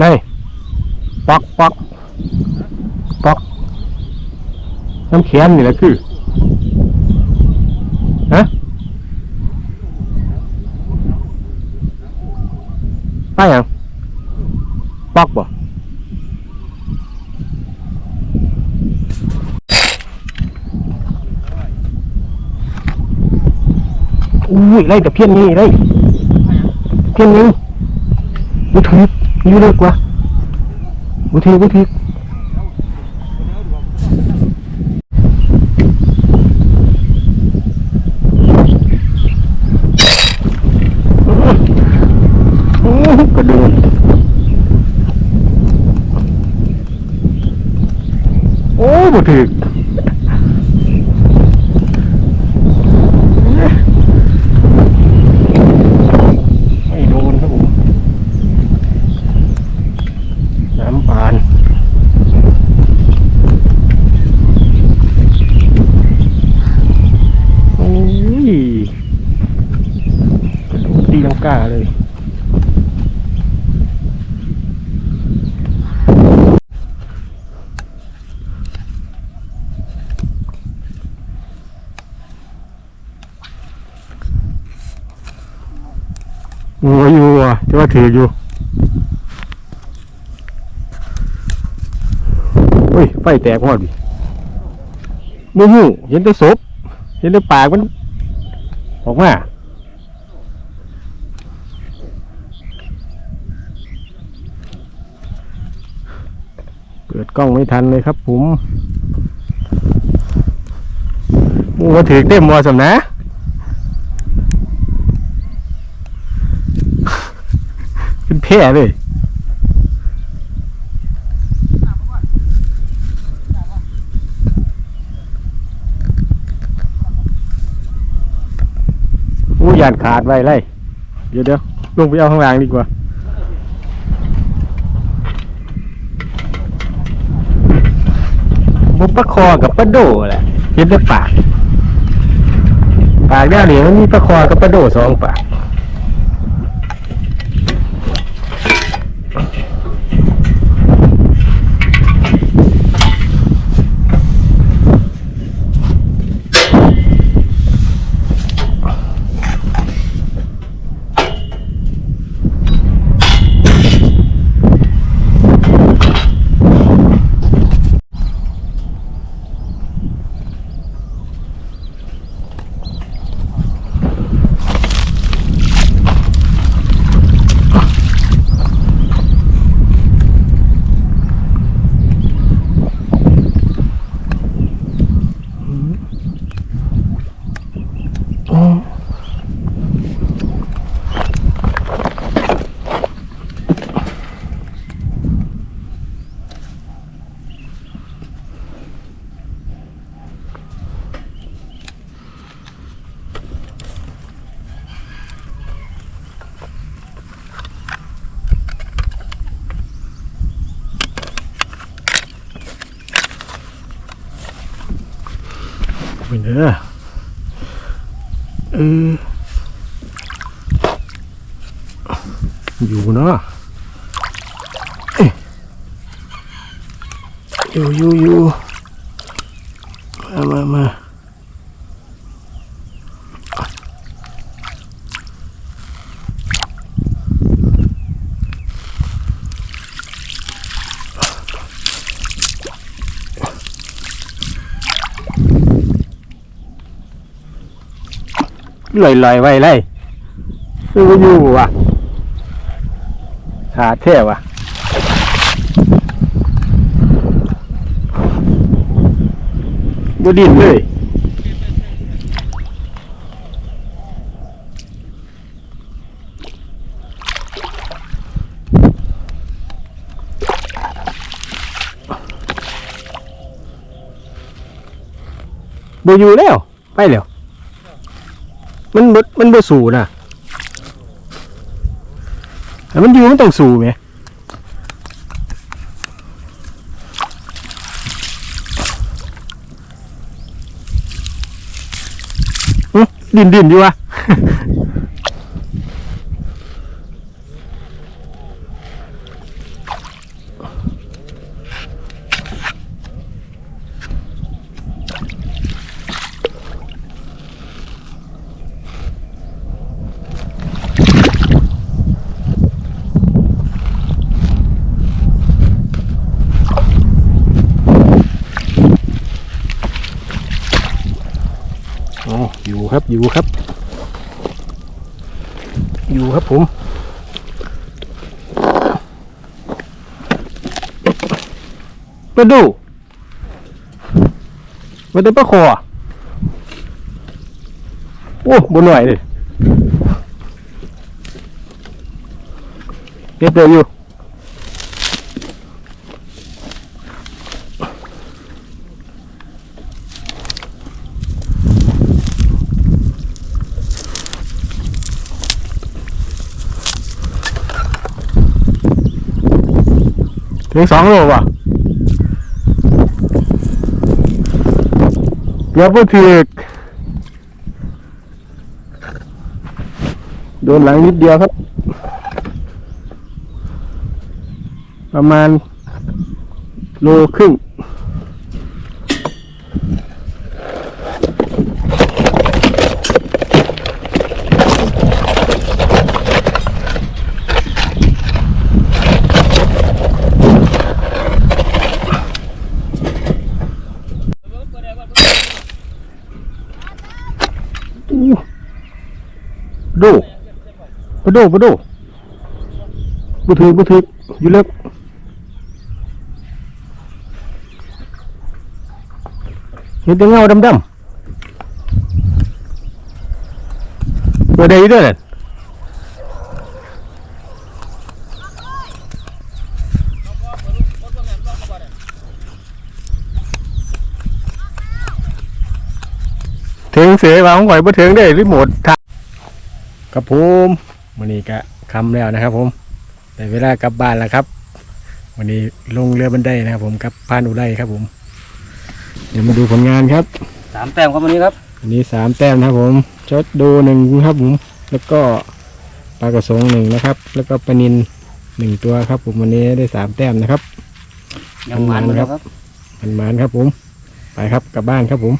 เลยปอกปอกปอกน้ำแข็งนี่แหละคือฮะไปยังปอกบ่อุ้ยไล่กับเพี้ยนนี่ไล่เพี้ยนนี่บุทึกอยู่เลิก ว่าบุทึกบุทึกอื้อกระโดดโอ้บุทึกไม่โดนครับผม น้ำปานโอ้ยกระโด ดตีลังกาเลยงัวอยู่อะจะว่าถืออยู่โอ้ย ไฟแตกหมดดิมูหูเห็นแต่ศพเห็นแต่ปากมันออกมา ปิดกล้องไม่ทันเลยครับผมมูมาถือเต็มมอสำนะเป็นแพร่เลยอู้ยานขาดไว้เลยเดี๋ยวเดี๋ยวลงไปเอาข้างล่างดีกว่า บุปะคอกับปลาโดแหละยึดด้วยปาก ปากด้านนี้มันมีปลาคอกับปลาโดสองปาก ไป เด้อเอออยู่เนาะอยู่อยู่อยู่มามามา ลอยลอยไว้เลยอยู่อยู่ว่ะขาดแท้ว่ะบดินเลยบอยู่แล้ว ไปแล้ว มันบมันบ่สู่นะแต่มันอยู่มันต้องสู่ไหมดินดินอยู่วะ ครับอยู่ครับ อยู่ครับผมมาดูมาดูปลาคอโอ้บนหน่อยเลยเก็บเดียวอยู่ ถึงสองโลว่ะเกือบบ่ถึกโดนหลังนิดเดียวครับ ประมาณโลครึ่ง อู้ดูปะดูปะดูบุถือบุถืออยู่เลิกเห็นแต่เงาดำๆเปิดได้ด้วยนั่น เสียวางข่อยบ่ถึงได้รีโมททางกับผมวันนี้ก็คำแล้วนะครับ ผมแต่เวลากลับบ้านแล้วครับ วันนี้ลงเรือบันไดนะครับ ผมกับพานอุไรครับ ผม เดี๋ยวมาดูผลงานครับสามแต้มครับวันนี้ครับอันนี้สามแต้มนะครับผมชดดูหนึ่งครับ ผม แล้วก็ปลากระสงหนึ่งนะครับ แล้วก็ปลานินหนึ่งตัวครับ ผมวันนี้ได้สามแต้มนะครับยังหวานเหมือนเดิมครับมันมานๆครับผม ไปครับกลับบ้านครับผม